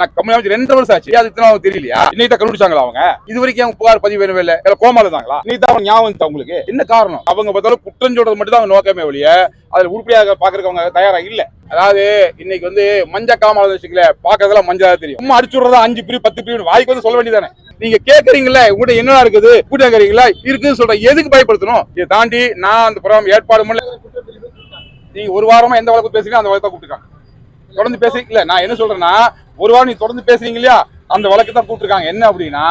நான் கம்பெனி அமைச்சு ரெண்டு வருஷம் ஆச்சு. அது இத்தனை தெரியலையா? இன்னைக்கு கண்டுபிடிச்சாங்களா அவங்க? இது வரைக்கும் அவங்க புகார் பதிவு வேணும் இல்லை. இல்லை கோமால இருந்தாங்களா இன்னைக்கு தான் அவங்க ஞாபகம் வந்துச்சு அவங்களுக்கு என்ன காரணம்? அவங்க பார்த்தாலும் குற்றம் சொல்றது மட்டும் தான் அவங்க நோக்கமே ஒழிய அதில் உருப்படியாக பாக்குறதுக்கு அவங்க தயாரா இல்ல. அதாவது இன்னைக்கு வந்து மஞ்ச காமால வச்சுக்கல பாக்குறதெல்லாம் மஞ்சளா தெரியும். சும்மா அடிச்சு விடுறதா அஞ்சு பிரிவு பத்து பிரிவு வாய்க்கு வந்து சொல்ல வேண்டியதானே நீங்க கேக்குறீங்கல்ல உங்ககிட்ட என்ன இருக்குது? கூட்டம் இருக்குன்னு சொல்றேன் எதுக்கு பயப்படுத்தணும்? இதை தாண்டி நான் அந்த ப்ரோக்ராம் ஏற்பாடு பண்ணல. நீங்க ஒரு வாரமா எந்த வழக்கு பேசுறீங்க அந்த வழக்கத்தை கூப்பிட்டுருக்காங்க. தொடர்ந்து பேசுறீங்க இல்ல நான் என்ன சொல்றேன்னா ஒரு வாரம் நீ தொடர்ந்து பேசுறீங்க இல்லையா? அந்த வழக்கு தான் கூப்பிட்டுருக்காங்க. என்ன அப்படின்னா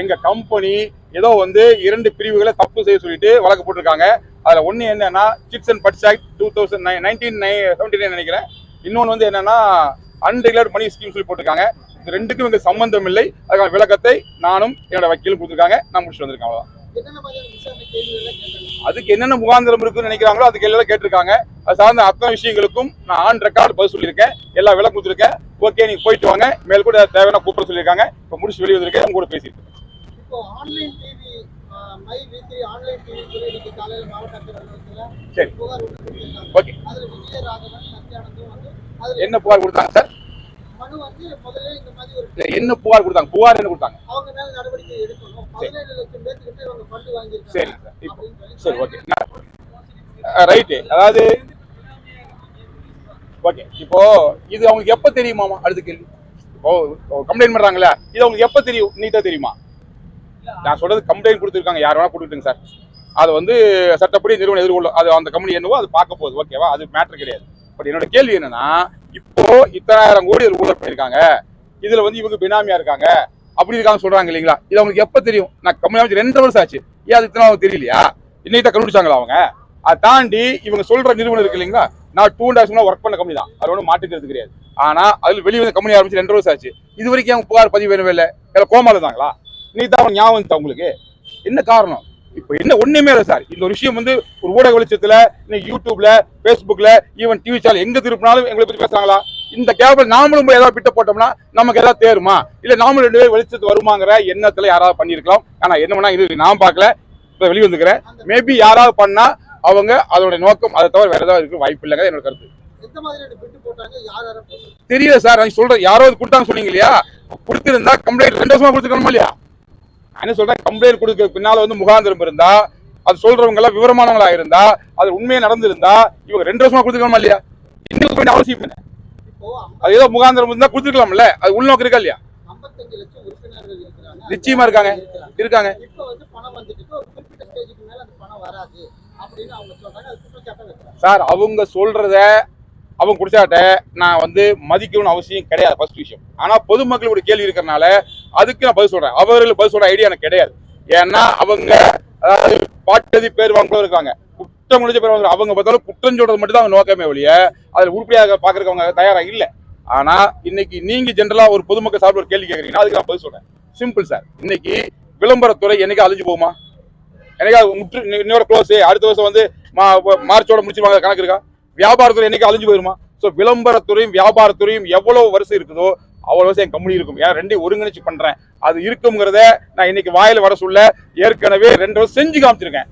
எங்க கம்பெனி ஏதோ வந்து இரண்டு பிரிவுகளை தப்பு செய்ய சொல்லிட்டு வழக்கு போட்டிருக்காங்க. அதுல ஒண்ணு என்னன்னா chits and funds act two thousand nine nineteen seventy nine நினைக்கிறேன். இன்னொன்று வந்து என்னன்னா அன்ரெகுலர் மணி ஸ்கீம் சொல்லி போட்டிருக்காங்க. இது ரெண்டுக்கும் இங்க சம்பந்தம் இல்லை. அதுக்கான விளக்கத்தை நானும் என்னோட வக்கீலும் கொடுத்துருக்காங்க. நான் முடிச்சுட்டு வந்திருக்கேன் அவ்வளோதான் அதுக்கு என்னென்ன முகாந்திரம் இருக்குன்னு நினைக்கிறாங்களோ அதுக்கு எல்லாம் கேட்டிருக்காங்க. அது சார்ந்த அத்தனை விஷயங்களுக்கும் நான் ஆன் ரெக்கார்டு பதில் சொல்லியிருக்கேன். எல்லா விலை கொடுத்துருக்கேன். ஓகே நீங்க போயிட்டு வாங்க. மேல் கூட தேவையான கூப்பிட சொல்லியிருக்காங்க. இப்போ முடிச்சு வெளியே வந்திருக்கேன். உங்க கூட. இப்போ online TV my weekly online TV சொல்லி இன்னைக்கு காலையில மாவட்ட ஆட்சியர் அலுவலகத்துல சரி. புகார். ஓகே அதுல விஜயராகவன் சத்யானந்தும் வந்து அதுல என்ன புகார் கொடுத்தாங்க சார் என்ன புகார் கொடுத்தாங்க? புகார் என்ன கொடுத்தாங்க? சரி. Sir okay. ரைட்டு அதாவது ஓகே. இப்போ இது அவங்களுக்கு எப்ப தெரியுமாமா அடுத்த கேள்வி. இப்போ கம்ப்ளைண்ட் பண்றாங்கல்ல. இது அவங்களுக்கு எப்ப தெரியும்? நீட்டா தெரியுமா? நான் சொல்றது கம்ப்ளைண்ட் கொடுத்துருக்காங்க. யார் வேணா கொடுத்துட்டுங்க சார் அது வந்து சட்டப்படி நிறுவனம் எதிர்கொள்ளும் அது அந்த கம்பெனி என்னவோ அது பார்க்க போகுது. ஓகேவா அது மேட்டர் கிடையாது. பட் என்னோட கேள்வி என்னன்னா இப்போ இத்தனாயிரம் கோடி இதில் ஊழல் பண்ணியிருக்காங்க இதில் வந்து இவங்க பினாமியா இருக்காங்க. அப்படி இருக்காங்க சொல்றாங்க இல்லைங்களா? இது அவங்களுக்கு எப்போ தெரியும்? நான் கம்மி அமைச்சு ரெண்டு வருஷம் ஆச்சு. ஏன் அது இத்தனை அவங்க தெரியலையா? இன்னைக்கு தான் கண்டுபிடிச்சாங்களா அவங்க? அதை தாண்டி இவங்க சொல்ற நிறுவனம் இருக்கு இல்லைங்களா? நான் டூ அண்ட் ஹாஃப் ஒர்க் பண்ண கம்பெனி தான். அது ஒன்றும் மாட்டுக்கிறது கிடையாது. ஆனா அதில் வெளியே வந்து கம்பெனி ஆரம்பிச்சு ரெண்டு வருஷம் ஆச்சு. இது வரைக்கும் அவங்க புகார் பதிவு வேணும் இல்லை? கோமால இருந்தாங்களா இன்னைக்கு தான் அவங்க ஞாபகம் உங்களுக்கு? என்ன காரணம்? இப்போ என்ன ஒண்ணுமே இல்லை சார். இந்த ஒரு விஷயம் வந்து ஒரு ஊடக வெளிச்சத்துல இன்னைக்கு யூடியூப்ல ஃபேஸ்புக்ல ஈவன் டிவி சேனல் எங்க திருப்பினாலும் எங்களை பத்தி பேசுறாங்களா? இந்த கேபிள் நாமளும் போய் ஏதாவது பிட்ட போட்டோம்னா நமக்கு ஏதாவது தேருமா? இல்ல நாமளும் ரெண்டு பேரும் வெளிச்சத்து வருமாங்கிற எண்ணத்துல யாராவது பண்ணியிருக்கலாம். ஆனா என்ன பண்ணா இது நான் பார்க்கல. இப்போ வெளியே வந்துக்கிறேன். மேபி யாராவது பண்ணா அவங்க அதோட நோக்கம் அதை தவிர வேற ஏதாவது இருக்க வாய்ப்பு இல்லைங்க என்னோட கருத்து. யார் யாரை தெரியல சார். நான் சொல்றேன். யாராவது கொடுத்தாங்க சொன்னீங்க இல்லையா? கொடுத்திருந்தா கம்ப்ளைண்ட் ரெண்டு வருஷமா கொடுத்துக்கணுமா இல்லையா? என்ன சொல்றேன் கம்ப்ளைண்ட் கொடுக்க பின்னால வந்து முகாந்திரம் இருந்தா அது சொல்றவங்க எல்லாம் விவரமானவங்களா இருந்தா அது உண்மையா நடந்திருந்தா இவங்க ரெண்டு வருஷமா கொடுத்துக்கணுமா இல்லையா? இன்னும் வேண்டிய அவசியம் என்ன அது ஏதோ முகாந்திரம் இருந்தா கொடுத்துக்கலாம்ல அது உள்நோக்கம் இருக்கா இல்லையா? நிச்சயமா இருக்காங்க. இருக்காங்க. சார் அவங்க சொல்றத அவங்க குடிச்சாட்ட நான் வந்து மதிக்கணும்னு அவசியம் கிடையாது ஃபர்ஸ்ட் விஷயம். ஆனால் பொதுமக்களுடைய கேள்வி இருக்கிறனால அதுக்கு நான் பதில் சொல்கிறேன் அவர்களுக்கு பதில் சொல்கிற ஐடியா எனக்கு கிடையாது. ஏன்னா அவங்க அதாவது பாட்டதி பேர் வாங்க இருக்காங்க. குற்றம் முடிஞ்ச பேர் வாங்குற அவங்க பார்த்தாலும் குற்றம் சொல்றது மட்டும் தான் அவங்க நோக்கமே ஒழிய அதில் உருப்படியாக பாக்குறதுக்கு அவங்க தயாராக இல்லை. ஆனா இன்னைக்கு நீங்கள் ஜென்ரலா ஒரு பொதுமக்கள் சார்பில் ஒரு கேள்வி கேட்குறீங்கன்னா அதுக்கு நான் பதில் சொல்றேன். சிம்பிள் சார் இன்னைக்கு விளம்பரத்துறை என்னைக்கு அழிஞ்சு போகுமா? என்னைக்கா முற்று இன்னொரு க்ளோஸு அடுத்த வருஷம் வந்து மா- மார்ச்சோட முடிச்சிருவாங்க கணக்கு இருக்கா? வியாபாரத்துறை என்னைக்கு அழிஞ்சு போயிருமா? ஸோ விளம்பரத்துறையும் வியாபாரத்துறையும் எவ்வளவு வருஷம் இருக்குதோ அவ்வளவு வருஷம் என் கம்பெனி இருக்கும். ஏன் ரெண்டையும் ஒருங்கிணைச்சு பண்றேன். அது இருக்குங்கிறத நான் இன்னைக்கு வாயில வர சொல்ல ஏற்கனவே ரெண்டு வருஷம் செஞ்சு காமிச்சிருக்கேன்.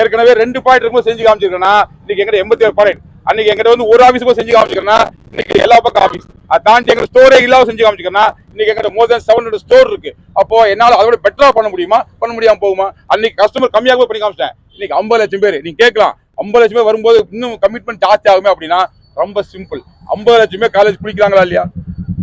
ஏற்கனவே ரெண்டு பாயிண்ட் இருக்கும்போது செஞ்சு காமிச்சிருக்கேன்னா இன்னைக்கு எங்கிட்ட எண்பத்தி ஏழு பாயிண்ட். அன்னைக்கு எங்கிட்ட வந்து ஒரு ஆஃபீஸ் செஞ்சு காமிச்சிருக்கேன்னா இன்னைக்கு எல்லா பக்கம் ஆஃபீஸ் அதை தாண்டி எங்க ஸ்டோரே இல்லாம செஞ்சு காமிச்சிருக்கேன்னா இன்னைக்கு எங்கிட்ட more than seven hundred store இருக்கு. அப்போ என்னால அதோட பெட்டரா பண்ண முடியுமா? பண்ண முடியாம போகுமா? அன்னைக்கு கஸ்டமர் கம்மியாக பண்ணி காமிச்சிட்டேன். இன்னைக்கு ஐம்பது லட்சம் பேர். நீங்க கேட்கலாம். ஐம்பது லட்சமே வரும்போது இன்னும் கமிட்மெண்ட் ஜாஸ்தி ஆகுமே அப்படின்னா ரொம்ப சிம்பிள் ஐம்பது லட்சமே காலேஜ் பிடிக்கிறாங்களா இல்லையா?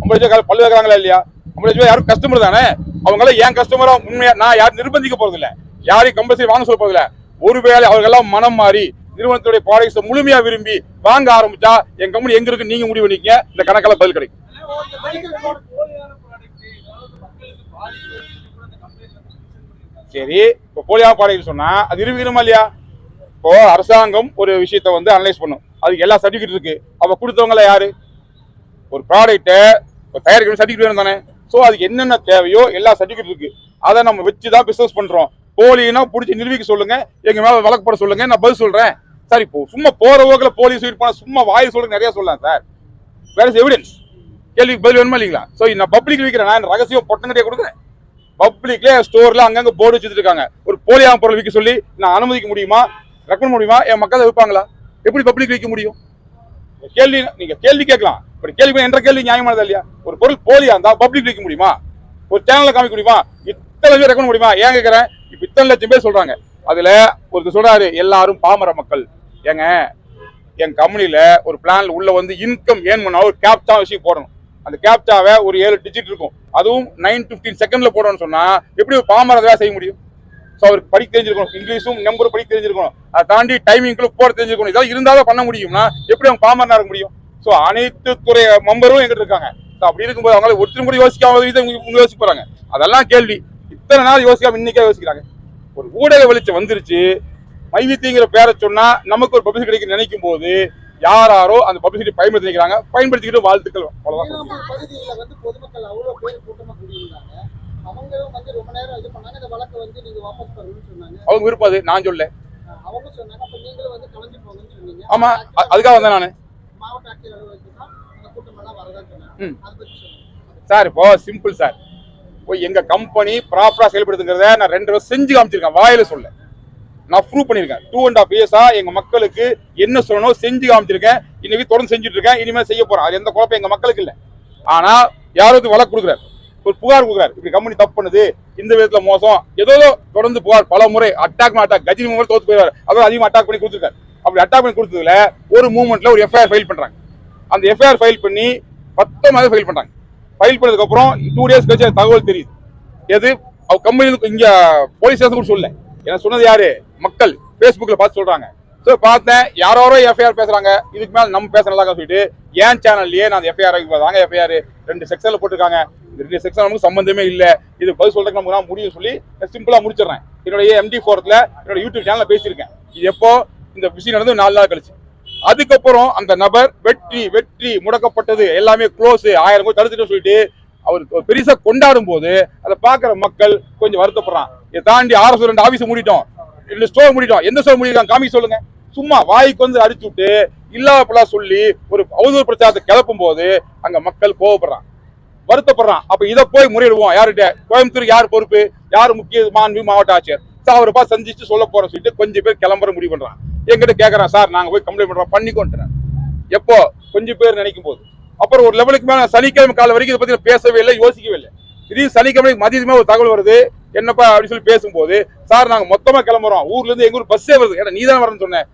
ஐம்பது லட்சம் காலேஜ் பல்லு வைக்கிறாங்களா இல்லையா? ஐம்பது லட்சம் யாரும் கஸ்டமர் தானே? அவங்கள ஏன் கஸ்டமரா உண்மையா நான் யாரும் நிர்பந்திக்க போறதில்ல. யாரையும் கம்பல்சரி வாங்க சொல்ல போறது ஒருவேளை அவர்களெல்லாம் மனம் மாறி நிறுவனத்துடைய ப்ராடக்ட்ஸை முழுமையா விரும்பி வாங்க ஆரம்பிச்சா என் கம்பெனி எங்க இருக்கு? நீங்க முடிவு பண்ணிக்க இந்த கணக்கெல்லாம் பதில் கிடைக்கும். சரி இப்போ போலியான ப்ராடக்ட் சொன்னா அது இருக்கணுமா இல்லையா? இப்போ அரசாங்கம் ஒரு விஷயத்தை வந்து அனலைஸ் பண்ணும். அதுக்கு எல்லா சர்டிஃபிகேட் இருக்கு. அப்ப கொடுத்தவங்கள யாரு? ஒரு ப்ராடக்ட்டை இப்போ தயாரிக்கணும் சர்டிஃபிகேட் வேணும் தானே. ஸோ அதுக்கு என்னென்ன தேவையோ எல்லா சர்டிஃபிகேட் இருக்கு. அதை நம்ம வச்சு தான் பிஸ்னஸ் பண்றோம். போலினா பிடிச்சி நிரூபிக்க சொல்லுங்க. எங்க மேல வழக்கு போட சொல்லுங்க. நான் பதில் சொல்றேன். சார் இப்போ சும்மா போற போக்கில் போலீஸ் ஸ்வீட் பண்ண சும்மா வாய் சொல்லுங்க நிறைய சொல்லலாம் சார். வேற எவிடன்ஸ் கேள்விக்கு பதில் வேணுமா இல்லைங்களா? ஸோ நான் பப்ளிக் விற்கிறேன் நான் ரகசியம் பொட்டங்கட்டியே கொடுக்குறேன். பப்ளிக்ல ஸ்டோர்ல அங்கங்க போர்டு வச்சுட்டு இருக்காங்க. ஒரு போலியான பொருள் விற்க சொல்லி நான் அனுமதிக்க முடியுமா? ரெக்கமெண்ட் முடியுமா என் மக்கள் வைப்பாங்களா எப்படி பப்ளிக் வைக்க முடியும்? கேள்வி நீங்க கேள்வி கேட்கலாம். இப்படி கேள்வி என்ற கேள்வி நியாயமானதா இல்லையா? ஒரு பொருள் போலியா இருந்தா பப்ளிக் வைக்க முடியுமா? ஒரு சேனல்ல காமிக்க முடியுமா? இத்தனை பேர் ரெக்கமெண்ட் முடியுமா ஏன் கேக்குறேன் இப்ப இத்தனை லட்சம் பேர் சொல்றாங்க. அதுல ஒருத்தர் சொல்றாரு எல்லாரும் பாமர மக்கள். ஏங்க என் கம்பெனியில ஒரு பிளான்ல உள்ள வந்து இன்கம் ஏன் பண்ணா ஒரு கேப்சா விஷயம் போடணும். அந்த கேப்டாவை ஒரு ஏழு டிஜிட் இருக்கும். அதுவும் நைன் பிப்டீன் செகண்ட்ல போடணும்னு சொன்னா எப்படி ஒரு பாமர செய்ய முடியும்? ஸோ அவருக்கு படிக்க தெரிஞ்சிருக்கணும். இங்கிலீஷும் நம்பரும் படிக்க தெரிஞ்சிருக்கணும். அதை தாண்டி டைமிங்குள்ள போட தெரிஞ்சிருக்கணும். இதெல்லாம் இருந்தாலும் பண்ண முடியும்னா எப்படி அவங்க பாமரனா இருக்க முடியும்? ஸோ அனைத்து துறை மெம்பரும் எங்கிட்ட இருக்காங்க. ஸோ அப்படி இருக்கும்போது அவங்களால ஒருத்தரும் கூட யோசிக்காம இதை யோசிக்க போறாங்க. அதெல்லாம் கேள்வி. இத்தனை நாள் யோசிக்காம இன்னைக்கே யோசிக்கிறாங்க. ஒரு ஊடக வெளிச்சம் வந்துருச்சு. மைவித்திங்கிற பேரை சொன்னா நமக்கு ஒரு பப்ளிசிட்டி கிடைக்க நினைக்கும் போது யாராரோ அந்த பப்ளிசிட்டி பயன்படுத்திக்கிறாங்க. பயன்படுத்திக்கிட்டு வாழ்த்துக்கள். அவ்வளவுதான். அவங்களும் வந்து ரொம்ப நேரம் இது பண்ணாங்க. இந்த வழக்கை வந்து நீங்க வாபஸ் பெறணும்னு சொன்னாங்க. அவங்க விருப்பம் அது நான் சொல்ல அவங்க சொன்னாங்க. அப்ப நீங்களும் வந்து கலந்து போங்கன்னு சொன்னீங்க. ஆமா அதுக்காக வந்தேன் நான். மாவட்ட ஆட்சியர் அலுவலகத்துக்கு தான் அந்த கூட்டம் எல்லாம் வரதான்னு சொன்னாங்க. ம். அதை பத்தி சொல்லுங்க. சார் இப்போ சிம்பிள் சார் இப்போ எங்க கம்பெனி ப்ராப்பரா செயல்படுத்துங்கிறத நான் ரெண்டு வருஷம் செஞ்சு காமிச்சிருக்கேன். வாயில சொல்ல நான் ப்ரூவ் பண்ணியிருக்கேன். டூ அண்ட் ஆஃப் இயர்ஸா எங்க மக்களுக்கு என்ன சொல்லணும் செஞ்சு காமிச்சிருக்கேன். இன்னைக்கு தொடர்ந்து செஞ்சுட்டு இருக்கேன். இனிமேல் செய்ய போறேன். அது எந்த குழப்பம் எங்க மக்களுக்கு இல்ல. ஆனா யாராவது வழக்கு கொடுக்குறாரு? ஒரு புகார் கொடுக்குறாரு. இப்படி கம்பெனி தப்பு பண்ணுது இந்த விதத்துல மோசம். ஏதோ தொடர்ந்து புகார் பல முறை அட்டாக் அட்டாக் கஜினி மூலம் தோத்து போயிடுவார். அதாவது அதிகமாக அட்டாக் பண்ணி கொடுத்துருக்காரு. அப்படி அட்டாக் பண்ணி கொடுத்ததுல ஒரு மூமெண்ட்ல ஒரு எஃப்ஐஆர் ஃபைல் பண்றாங்க. அந்த எஃப்ஐஆர் ஃபைல் பண்ணி பத்தொன்பது ஃபைல் பண்றாங்க. ஃபைல் பண்ணதுக்கு அப்புறம் டூ டேஸ் கழிச்சு தகவல் தெரியுது. எது? அவ கம்பெனி இங்க போலீஸ் ஸ்டேஷன் கூட சொல்லல. ஏன்னா சொன்னது யாரு? மக்கள். Facebookல பார்த்து சொல்றாங்க. ஸோ பார்த்தேன். யாரோ எஃப்ஐஆர் பேசுறாங்க. இதுக்கு மேல நம்ம பேசுறதாக சொல்லிட்டு ஏன் சேனல்லையே நான் எஃப்ஐஆர் தாங்க எஃப்ஐஆர் ரெண்டு செக்ஷன்ல போட்டிருக்காங்க. இந்த ரெண்டு செக்ஷன் நமக்கு சம்பந்தமே இல்லை. இது பதில் சொல்றதுக்கு நமக்கு முடியும் சொல்லி சிம்பிளா முடிச்சிடுறேன். என்னுடைய எம்டி ஃபோரத்தில் என்னோட யூடியூப் சேனலில் பேசியிருக்கேன். இது எப்போ? இந்த விஷயம் நடந்து நாலு நாள் கழிச்சு. அதுக்கப்புறம் அந்த நபர் வெற்றி வெற்றி முடக்கப்பட்டது. எல்லாமே க்ளோஸ் ஆயிரம் கோடி தடுத்துட்டு சொல்லிட்டு அவர் பெருசா கொண்டாடும் போது அதை பாக்குற மக்கள் கொஞ்சம் வருத்தப்படுறான் இதை தாண்டி ஆர்எஸ் ரெண்டு ஆஃபீஸ் மூடிட்டோம். ரெண்டு ஸ்டோர் மூடிட்டோம். எந்த ஸ்டோர் மூடிருக்காங்க காமிக்க சொல்லுங்க. சும்மா வாய்க்கு வந்து அடிச்சு விட்டு இல்லாப்பலா சொல்லி ஒரு அவதூறு பிரச்சாரத்தை கிளப்பும் போது அங்க மக்கள் கோவப்படுறான். வருத்தப்படுறான். அப்ப இதை போய் முறையிடுவோம். யாருகிட்ட? கோயம்புத்தூர் யார் பொறுப்பு? யார் முக்கிய மாண்பு மாவட்ட ஆட்சியர்? சார் அவரை பார்த்து சந்திச்சு சொல்ல போறோம் சொல்லிட்டு கொஞ்சம் பேர் கிளம்புற முடிவு பண்றான். எங்கிட்ட கேட்கறான் சார் நாங்க போய் கம்ப்ளைண்ட் பண்றோம். பண்ணிக்கோன்றேன். எப்போ? கொஞ்சம் பேர் நினைக்கும் போது அப்புறம் ஒரு லெவலுக்கு மேல சனிக்கிழமை காலை வரைக்கும் இதை பத்தி பேசவே இல்லை யோசிக்கவே இல்லை. திடீர்னு சனிக்கிழமை மதியமே ஒரு தகவல் வருது. என்னப்பா அப்படின்னு சொல்லி பேசும்போது சார் நாங்க மொத்தமா கிளம்புறோம். ஊர்ல இருந்து எங்க ஊர் பஸ்ஸே வருது. ஏன்னா நீ தான் வரணும்னு சொன்னேன்.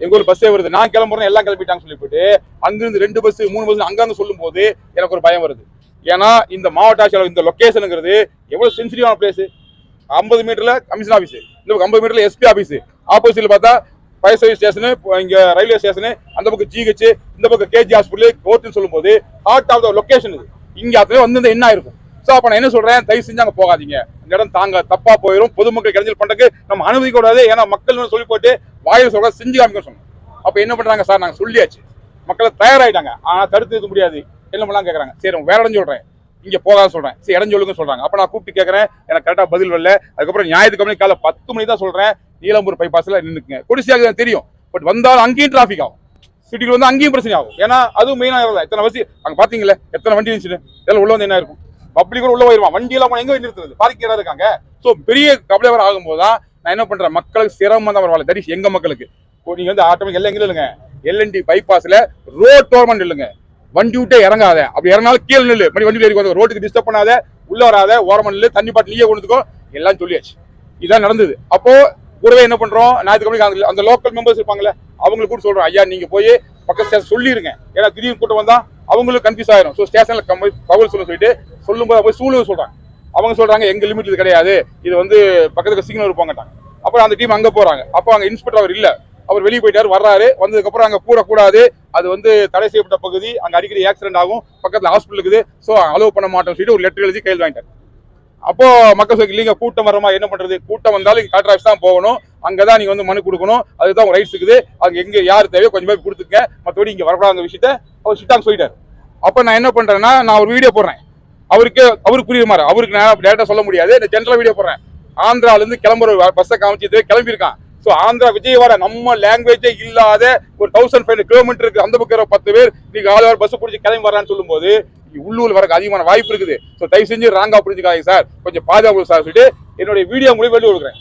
எங்க ஊர் பஸ்ஸே வருது. நான் கிளம்புறேன் எல்லாம் கிளம்பிட்டாங்க போயிட்டு அங்கிருந்து ரெண்டு பஸ் மூணு பஸ் அங்காங்க சொல்லும் போது எனக்கு ஒரு பயம் வருது. ஏன்னா இந்த மாவட்ட ஆட்சியாளர் இந்த லொக்கேஷனுங்கிறது எவ்வளவு சென்சிட்டிவான பிளேஸ் ஐம்பது மீட்டர்ல கமிஷன் ஆபீஸ் இந்த பக்கம் ஐம்பது மீட்டர்ல எஸ்பி ஆபீஸ் ஆப்போசிட்ல பார்த்தா ஃபயர் சர்வீஸ் ஸ்டேஷனு இங்க ரயில்வே ஸ்டேஷனு அந்த பக்கம் ஜிஹெச் இந்த பக்கம் கேஜி ஹாஸ்பிட்டல் கோர்ட்டுன்னு சொல்லும்போது ஹார்ட் ஆஃப் த லொக்கேஷன் இது. இங்க அத்தனை வந்து என்ன இருக்கும் அப்ப நான் என்ன சொல்றேன்? தயவு செஞ்சு அங்க போகாதீங்க. இந்த இடம் தாங்க தப்பா போயிடும் பொதுமக்கள் கிடைஞ்சல் பண்றதுக்கு நம்ம அனுமதி கூடாது ஏன்னா மக்கள் சொல்லி போட்டு வாயில் சொல்ற செஞ்சு காமிக்க சொன்னோம் அப்ப என்ன பண்றாங்க சார்? நாங்க சொல்லியாச்சு. மக்களை தயாராயிட்டாங்க. ஆனா தடுத்து நிறுத்த முடியாது. என்ன பண்ணலாம் கேக்குறாங்க. சரி வேற இடம் சொல்றேன். இங்க போகாத சொல்றேன். சரி இடம் சொல்லுங்க சொல்றாங்க. அப்ப நான் கூப்பிட்டு கேட்கறேன் எனக்கு கரெக்டா பதில் வரல. அதுக்கப்புறம் ஞாயிற்றுக்கிழமை காலை பத்து மணி தான் சொல்றேன். நீலம்பூர் பைபாஸ்ல நின்னுக்குங்க. கொடிசியாக தான் தெரியும். பட் வந்தாலும் அங்கேயும் டிராஃபிக் ஆகும். சிட்டியில் வந்து அங்கேயும் பிரச்சனை ஆகும். ஏன்னா அதுவும் மெயினாக இருந்தா எத்தனை வசி அங்க பார்த்தீங்களே எத்தனை வண்டி இருந்துச்சு இதெல்லாம் உள்ள வந்து என்ன இருக்கும் பப்ளிக் உள்ள போயிருவான். வண்டி எல்லாம் போனா எங்க நிறுத்துறது? பாதிக்கிறா இருக்காங்க? சோ பெரிய கபலவர் ஆகும்போது தான் நான் என்ன பண்றேன்? மக்களுக்கு சிரமம் தான் பரவாயில்ல தட் இஸ் எங்க மக்களுக்கு? நீங்க வந்து ஆட்டோமேட்டிக் எல்லாம் எங்க இல்லைங்க எல்என்டி பைபாஸ்ல ரோட் டோர்மெண்ட் இல்லைங்க வண்டி விட்டே இறங்காத. அப்படி இறங்கினாலும் கீழே நில்லு. மணி வண்டி ஏறி ரோட்டுக்கு டிஸ்டர்ப் பண்ணாத. உள்ள வராத. ஓரமா நில்லு. தண்ணி பாட்டு நீயே கொண்டுக்கோ எல்லாம் சொல்லியாச்சு. இதான் நடந்தது. அப்போ கூடவே என்ன பண்றோம்? ஞாயிற்றுக்கிழமை அந்த- அந்த லோக்கல் மெம்பர்ஸ் இருப்பாங்கல்ல அவங்களுக்கு கூட சொல்றோம் ஐயா நீங்க போய் பக்கத்து ஸ்டேஷன் சொல்லிருங்க. ஏன்னா திடீர்னு கூட்டம் வந்தா அவங்களும் கன்ஃபியூஸ் ஆயிரும். ஸோ ஸ்டேஷனில் கம்பல் தகவல் சொல்ல சொல்லிட்டு சொல்லும்போது போய் சூழல் சொல்கிறாங்க அவங்க சொல்கிறாங்க எங்கள் லிமிட் இது கிடையாது. இது வந்து பக்கத்துக்கு சிக்னல் போங்கட்டாங்க அப்புறம் அந்த டீம் அங்கே போகிறாங்க அப்போ அங்கே இன்ஸ்பெக்டர் அவர் இல்லை. அவர் வெளியே போயிட்டார் வர்றாரு. வந்ததுக்கப்புறம் அங்கே கூடக்கூடாது. அது வந்து தடை செய்யப்பட்ட பகுதி. அங்கே அடிக்கடி ஆக்சிடென்ட் ஆகும். பக்கத்தில் ஹாஸ்பிட்டல் இருக்குது. ஸோ அலோவ் பண்ண மாட்டோம்னு சொல்லிட்டு ஒரு லெட்டர் எழுதி கையில் வாங்கிட்டார். அப்போ மக்கள் சொல்லி இல்லைங்க கூட்டம் வரமா என்ன பண்றது? கூட்டம் வந்தாலும் இங்கே கலெக்டர் ஆஃபீஸ் தான் போகணும். அங்கே தான் நீங்கள் வந்து மனு கொடுக்கணும். அதுதான் உங்க ரைட்ஸ் இருக்குது. அது எங்கே யார் தேவையோ கொஞ்சம் பேர் கொடுத்துக்க மற்றபடி இங்கே வரக்கூடாத விஷயத்த அவர் சிட்டாங்க சொல்லிட்டார். அப்போ நான் என்ன பண்ணுறேன்னா நான் ஒரு வீடியோ போடுறேன். அவருக்கு அவருக்கு புரியுற மாதிரி. அவருக்கு நான் டேரெக்டாக சொல்ல முடியாது. இந்த ஜென்ரல் வீடியோ போடுறேன். ஆந்திராவிலேருந்து கிளம்புற பஸ்ஸை காமிச்சு கிளம்பியிருக்கான். ஸோ ஆந்திரா விஜயவாடா நம்ம லாங்குவேஜே இல்லாத ஒரு தௌசண்ட் ஃபைவ் கிலோமீட்டருக்கு அந்த பக்கம் பத்து பேர். நீங்க ஆள் பஸ் பிடிச்சி கிளம்பி வரான்னு சொல்லும்போது உள்ளூர் வரக்கு அதிகமான வாய்ப்பு இருக்குது. ஸோ தயவு செஞ்சு ராங்கா புரிஞ்சுக்காதீங்க சார் கொஞ்சம் பாதுகாப்பு சார் சொல்லிட்டு என்னுடைய வீடியோ மூலியம் வெளியே கொடுக்குறேன்.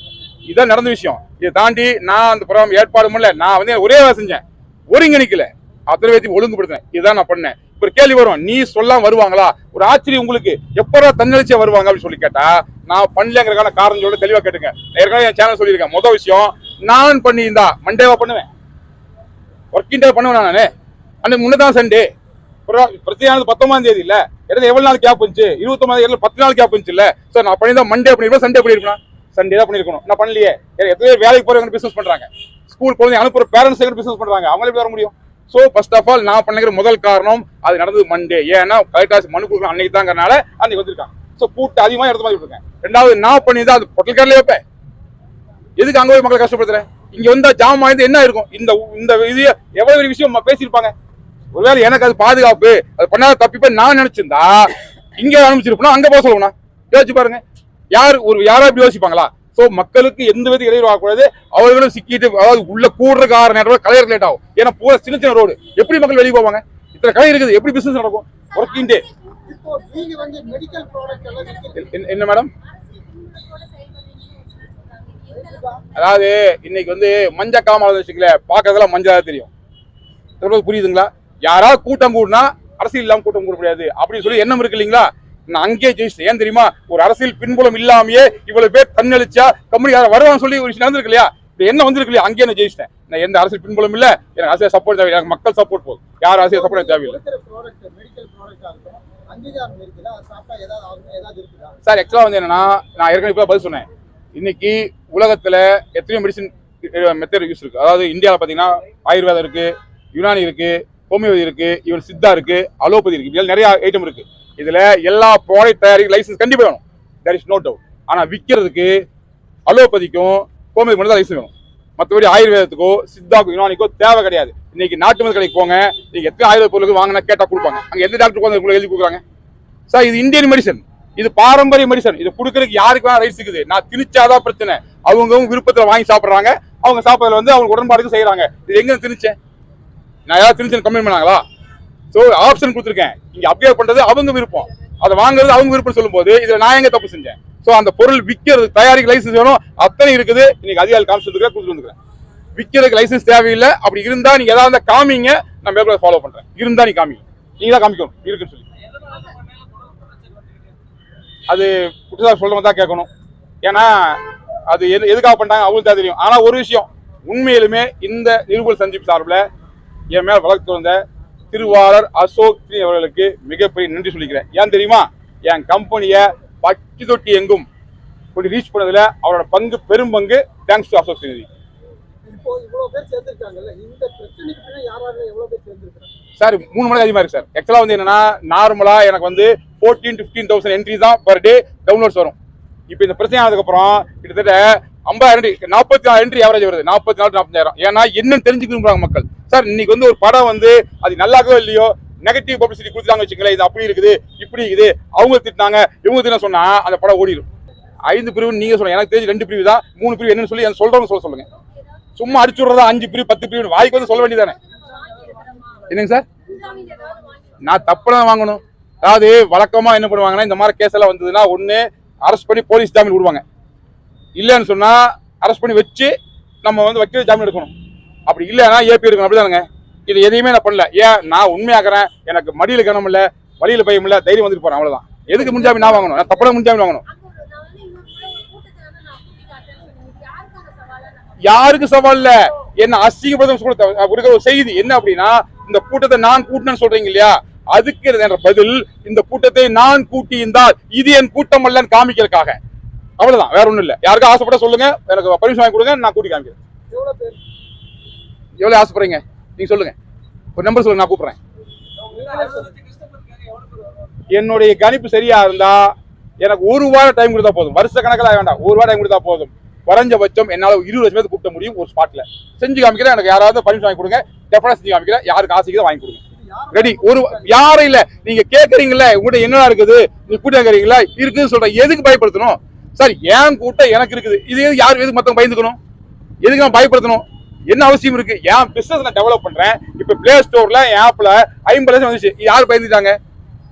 இதான் நடந்த விஷயம். இதை தாண்டி நான் அந்த ப்ரோக்ராம் ஏற்பாடு பண்ணல. நான் வந்து ஒரே வேலை செஞ்சேன். ஒருங்கிணைக்கல. அத்தனை பேர்த்தையும் ஒழுங்குபடுத்தினேன். இதுதான் நான் பண்ணேன். ஒரு கேள்வி வரும். நீ சொல்லாம வருவாங்களா? ஒரு ஆச்சரியம் உங்களுக்கு. எப்படா தன்னெழுச்சியா வருவாங்க அப்படின்னு சொல்லி கேட்டா நான் பண்ணலங்கிறக்கான காரணம் சொல்ல தெளிவா கேட்டுங்க. ஏற்கனவே என் சேனல் சொல்லியிருக்கேன். முதல் விஷயம் நான் பண்ணியிருந்தா மண்டேவா பண்ணுவேன். ஒர்க்கிங் டே பண்ணுவேன் நானு? அன்னைக்கு முன்னதான் சண்டே பிரச்சனையானது பத்தொன்பதாம் தேதி இல்ல. இடையில எவ்வளவு நாள் கேப் இருந்துச்சு? இருபத்தொன்பதாம் தேதியில பத்து நாள் கேப் இருந்துச்சு இல்ல. சார் நான் பண்ணியிருந்தா மண்டே பண்ணிருப்பேன்? சண்டே பண்ணிருப்பேன் சண்டே தான் பண்ணிருக்கணும் நான் பண்ணலையே. எத்தனை பேர் வேலைக்கு போறவங்க பிசினஸ் பண்றாங்க? ஸ்கூல் குழந்தை அனுப்புற பேரண்ட்ஸ் பிசினஸ் பண்றாங்க? அவங்களே வர முடியும்? சோ ஃபர்ஸ்ட் ஆஃப் ஆல் நான் பண்ணிக்கிற முதல் காரணம் அது நடந்தது மண்டே ஏன்னா கலெக்டர் மனு கொடுக்கணும் அன்னைக்கு தாங்கிறனால அன்னைக்கு வந்திருக்காங்க. சோ கூட்டு அதிகமா எடுத்து மாதிரி இருக்கேன் ரெண்டாவது நான் பண்ணிதான் அது பொட்டல்காரிலே வைப்பேன். எதுக்கு அங்க போய் மக்களை கஷ்டப்படுத்துறேன் இங்க வந்தா ஜாம் வாய்ந்து என்ன இருக்கும் இந்த இந்த இது எவ்வளவு பெரிய விஷயம் பேசியிருப்பாங்க. ஒருவேளை எனக்கு அது பாதுகாப்பு அது பண்ணாத தப்பிப்ப நான் நினைச்சிருந்தா இங்க அனுப்பிச்சிருப்போம் அங்க போக சொல்லணும் யோசிச்சு பாருங்க. யார் ஒரு யாரா இப்படி யோசிப்பாங்களா? சோ மக்களுக்கு எந்த வித இடையூறு ஆகக்கூடாது. அவர்களும் சிக்கிட்டு அதாவது உள்ள கூடுற கார நேரம் கலையர் லேட் ஆகும். ஏன்னா பூரா சின்ன சின்ன ரோடு எப்படி மக்கள் வெளியே போவாங்க? இத்தனை கடை இருக்குது. எப்படி பிசினஸ் நடக்கும்? ஒர்க்கிங் டே இப்போ நீங்க வந்து மெடிக்கல் ப்ராடக்ட் எல்லாம் விற்கிறீங்க என்ன மேடம் அதாவது இன்னைக்கு வந்து மஞ்ச காமால வச்சுக்கல பாக்கிறதெல்லாம் மஞ்சளா தெரியும். புரியுதுங்களா? யாராவது கூட்டம் கூடினா அரசியல் இல்லாம கூட்டம் கூட முடியாது. அப்படின்னு சொல்லி எண்ணம் இருக்கு இல்லைங்களா? நான் அங்கேயே ஜெயிச்சிட்டேன் ஏன் தெரியுமா? ஒரு அரசியல் பின்புலம் இல்லாமயே இவ்வளவு பேர் தன்னழிச்சா கம்பெனி யாரும் வருவான்னு சொல்லி ஒரு விஷயம் நடந்திருக்கு இல்லையா? என்ன வந்திருக்கு இல்லையா? அங்கேயே நான் ஜெயிச்சிட்டேன். நான் எந்த அரசியல் பின்புலம் இல்ல எனக்கு அரசியல் சப்போர்ட் தேவை எனக்கு மக்கள் சப்போர்ட் போதும். யார் அரசியல் சப்போர்ட் தேவையில்லை. சார் ஆக்சுவலா வந்து என்னன்னா நான் ஏற்கனவே இப்ப பதில் சொன்னேன். இன்னைக்கு உலகத்துல எத்தனையோ மெடிசின் மெத்தட் யூஸ் இருக்கு. அதாவது இந்தியாவில் பாத்தீங்கன்னா ஆயுர்வேதம் இருக்கு யுனானி இருக்கு ஹோமியோபதி இருக்கு இவன் சித்தா இருக்கு அலோபதி இருக்கு. இதில் நிறைய ஐட்டம் இருக்கு. இதுல எல்லா ப்ராடக்ட் தயாரிக்கும் லைசன்ஸ் கண்டிப்பா வேணும். தேர் இஸ் நோ டவுட் ஆனா விற்கிறதுக்கு அலோபதிக்கும் ஹோமியோபதி மட்டும் தான் லைசன்ஸ் வேணும். மற்றபடி ஆயுர்வேதத்துக்கோ சித்தாக்கோ யுனானிக்கோ தேவை கிடையாது. இன்னைக்கு நாட்டு மருந்து கடைக்கு போங்க நீங்க எத்தனை ஆயுர்வேத பொருளுக்கு வாங்கினா கேட்டா கொடுப்பாங்க. அங்க எந்த டாக்டர் உட்காந்து எழுதி கொடுக்குறாங்க? சார் இது இந்தியன் மெடிசன் இது பாரம்பரிய மெடிசன் இது கொடுக்கறதுக்கு யாருக்கு வேணா ரைட்ஸ் இருக்குது. நான் திணிச்சாதான் பிரச்சனை. அவங்கவுங்க விருப்பத்தில் வாங்கி சாப்பிட்றாங்க. அவங்க சாப்பிட்றதுல வந்து அவங்க உடன்பாடுக்கு செய்யறாங்க இது எங்க திணிச்சேன்? நான் ஏதாவது திருச்சி கம்ப்ளைண்ட் பண்ணாங்களா? ஸோ ஆப்ஷன் கொடுத்துருக்கேன். இங்கே அப்டேட் பண்றது அவங்க விருப்பம். அதை வாங்குறது அவங்க விருப்பம் சொல்லும்போது இதுல நான் எங்கே தப்பு செஞ்சேன்? ஸோ அந்த பொருள் விற்கிறது தயாரிக்க லைசன்ஸ் வேணும். அத்தனை இருக்குது. இன்னைக்கு அதிகாரி காமிச்சிருக்க கொடுத்துட்டு வந்துருக்கேன் விற்கிறதுக்கு லைசன்ஸ் தேவையில்லை. அப்படி இருந்தால் நீங்க ஏதாவது இருந்தால் காமிங்க. நான் மேற்கொள்ள ஃபாலோ பண்றேன். இருந்தால் நீ காமிங்க நீங்க தான் காமிக்கணும். இருக்குன்னு சொல்லி. அது குற்றச்சாட்டு சொல்கிறவங்க தான் கேட்கணும். ஏன்னா அது எது எதுக்காக பண்ணிட்டாங்க? அவங்களுக்கு தான் தெரியும். ஆனால் ஒரு விஷயம். உண்மையிலுமே இந்த நிருபல் சந்திப்பு சார்பில் என் மேல வழக்கு வந்த திருவாளர் அசோக் அவர்களுக்கு மிகப்பெரிய நன்றி சொல்லிக்கிறேன். ஏன் தெரியுமா? என் கம்பெனியை பட்டி தொட்டி எங்கும் கொண்டு ரீச் பண்ணதுல அவரோட பங்கு பெரும் பங்கு தேங்க்ஸ் டு அசோக் சேர்ந்திருக்காங்க சார் மூணு மடங்கு அதிகமாக இருக்கு சார். ஆக்சுவலாக வந்து என்னன்னா நார்மலாக எனக்கு வந்து ஃபோர்டீன் ஃபிஃப்டீன் தௌசண்ட் என்ட்ரி தான் பர் டே டவுன்லோட்ஸ் வரும். இப்போ இந்த பிரச்சனை ஆனதுக்கப்புறம் கிட்டத்தட்ட ஐம்பதாயிரம் நாற்பத்தி நாலு என்ட்ரி ஆவரேஜ் வருது. நாற்பத்தி நாலு நாற்பத்தாயிரம் ஏன்னா என்னன்னு தெரிஞ்சுக்கணும்பாங்க மக்கள். சார் இன்னைக்கு வந்து ஒரு படம் வந்து அது நல்லாக்கோ இல்லையோ நெகட்டிவ் பப்ளிசிட்டி கொடுத்தாங்க வச்சுங்களேன் இது அப்படி இருக்குது இப்படி இருக்குது. அவங்க திட்டினாங்க இவங்க திட்ட சொன்னா அந்த படம் ஓடிடும் ஐந்து பிரிவு நீங்க சொல்லுங்க. எனக்கு தெரிஞ்சு ரெண்டு பிரிவு தான். மூணு பிரிவு என்னன்னு சொல்லி எனக்கு சொல்றவங்க சொல்ல சொல்லுங்க. சும்மா அடிச்சு விடுறதா அஞ்சு பிரிவு பத்து பிரிவு வாய்க்கு வந்து சொல்ல வேண்டியதானே என்னங்க சார்? நான் தப்புலாம் வாங்கணும். அதாவது வழக்கமா என்ன பண்ணுவாங்கன்னா இந்த மாதிரி கேஸ் எல்லாம் வந்ததுன்னா ஒன்னு அரெஸ்ட் பண்ணி போலீஸ் ஜாமீன் விடுவாங்க. இல்லைன்னு சொன்னா அரெஸ்ட் பண்ணி வச்சு நம்ம வந்து வக்கீல் ஜாமீன் எடுக்கணும். அப்படி இல்லைன்னா ஏபி எடுக்கணும். அப்படிதானுங்க. இது எதையுமே நான் பண்ணல. ஏன்? நான் உண்மையாக்குறேன். எனக்கு மடியில் கனம் இல்லை வழியில் பயம் இல்லை தைரியம் வந்துட்டு போகிறேன் அவ்வளவுதான். எதுக்கு முன்ஜாமீன் நான் வாங்கணும்? நான் தப்பட முன்ஜாமீன் வாங்கணும். யாருக்கு சவால் இல்ல? என்ன அசிங்கப்படுத்த சொல்ல கொடுக்கிற ஒரு செய்தி என்ன அப்படின்னா இந்த கூட்டத்தை நான் கூட்டினேன்னு சொல்றீங்க இல்லையா? அதுக்கு என்ற பதில் இந்த கூட்டத்தை நான் கூட்டி இருந்தால் இது என் கூட்டம் அல்லன்னு காமிக்கிறதுக்காக. அவ்வளவுதான். வேற ஒண்ணும் இல்ல. யாருக்கும் ஆசைப்பட சொல்லுங்க. எனக்கு பர்மிஷன் வாங்கி கொடுங்க. நான் கூட்டி காமிக்கிறேன். எவ்வளவு ஆசைப்படுறீங்க? நீங்க சொல்லுங்க. ஒரு நம்பர் சொல்லுங்க. நான் கூப்பிடுறேன். என்னுடைய கணிப்பு சரியா இருந்தா எனக்கு ஒரு வாரம் டைம் கொடுத்தா போதும். வருஷ கணக்கில் வேண்டாம். ஒரு வாரம் டைம் கொடுத்தா போதும். குறைஞ்சபட்சம் என்னால இருபது லட்சம் பேர் கூப்பிட முடியும் ஒரு ஸ்பாட்ல செஞ்சு காமிக்கிறேன். எனக்கு யாராவது பர்மிஷன் வாங்கி கொடுங்க. டெஃபனா செஞ்சு காமிக்கிறேன். யாருக்கு ஆசைக்கு வாங்கி கொடுங்க. ரெடி ஒரு யாரும் இல்ல. நீங்க கேக்குறீங்கல்ல. உங்கள்ட்ட என்னடா இருக்குது? நீ கூட்டம் கேக்குறீங்களா இருக்குன்னு சொல்றேன். எதுக்கு பயப்படுத்தணும்? சார் ஏன் கூட்டம் எனக்கு இருக்குது? இது யார் எதுக்கு மற்றவங்க பயந்துக்கணும்? எதுக்கு நான் பயப்படுத்தணும்? என்ன அவசியம் இருக்கு? என் பிசினஸ் நான் டெவலப் பண்றேன். இப்ப பிளே ஸ்டோர்ல என் ஆப்ல ஐம்பது லட்சம் வந்துச்சு. யார் பயந்துட்டாங்க?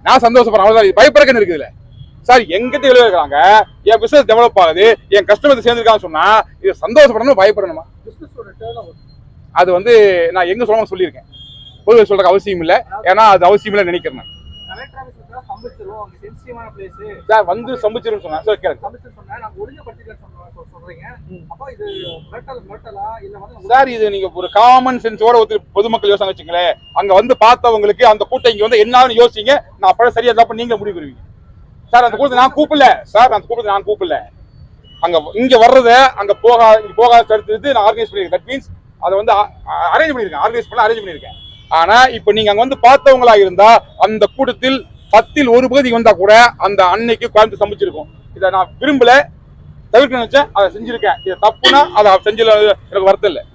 நான் சந்தோஷப்படுறேன். அவ்வளவுதான். இது பயப்படுறதுன்னு இருக்குதுல்ல. சார் எங்கிட்ட வெளியே இருக்கிறாங்க. என் பிசினஸ் டெவலப் ஆகுது. என் கஸ்டமர் சேர்ந்துருக்கான்னு சொன்னா இது சந்தோஷப்படணும் பயப்படணுமா? அது வந்து நான் எங்க சொல்லாம சொல்லியிருக்கேன். பொதுவாக சொல்ற அவசியம் இல்லை. ஏன்னா அது அவசியம் இல்லை நினைக்கிறேன் ஆஃபீஸ் வந்து சம்பிச்சிரும் பிளேஸ் சார் சார் சொன்னா இது சார் நீங்க ஒரு காமன் சென்ஸோட ஒரு பொதுமக்கள் யோசனை வச்சுங்களேன். அங்க வந்து பார்த்தவங்களுக்கு அந்த கூட்டம் இங்க வந்து என்னன்னு யோசிங்க. நான் அப்புறம் சரியா தப்பு நீங்க முடிவு பண்ணுவீங்க. சார் அந்த கூட்டத்தை நான் கூப்பிடல. சார் அந்த கூட்டத்தை நான் கூப்பிடல. அங்க இங்க வர்றத அங்க போகா இங்க போகாத தடுத்து நான் ஆர்கனைஸ் பண்ணிருக்கேன் தட் மீன்ஸ் அதை வந்து அரேஞ்ச் பண்ணிருக்கேன் ஆர்கனைஸ் பண்ண அரேஞ்ச் பண்ணிருக்கேன் ஆனா இப்போ நீங்க அங்க வந்து பார்த்தவங்களா இருந்தா அந்த கூட்டத்தில் பத்தில் ஒரு பகுதி வந்தா கூட அந்த அன்னைக்கு கோயம்புத்தூர் சமைச்சிருக்கும். இதை நான் விரும்பல. தவிர்க்க நினைச்சேன். அதை செஞ்சிருக்கேன். இது தப்புனா அதை செஞ்சு எனக்கு வருத்தம் இல்லை.